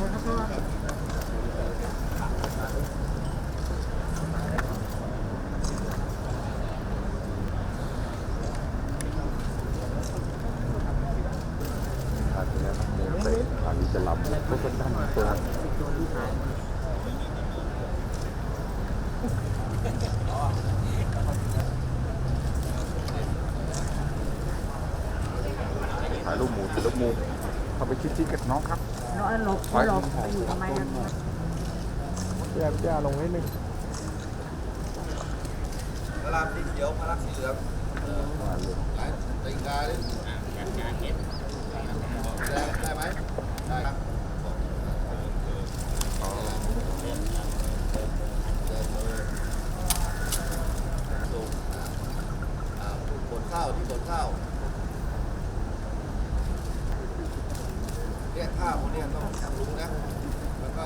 อาจลักถ่ายรูปหมูถ่ายรูปหมูเข้าไปชิดๆกับน้องครับ nó lột nó lột cái gì mày lên พี่อาพี่อาลงนิดนึงพระรามสีเขียวพระรามสีเหลืองไหนติงกาดิได้ได้ไหมได้ครับขนข้าวที่ขนข้าว เนี่ยต้องรู้นะแล้วก็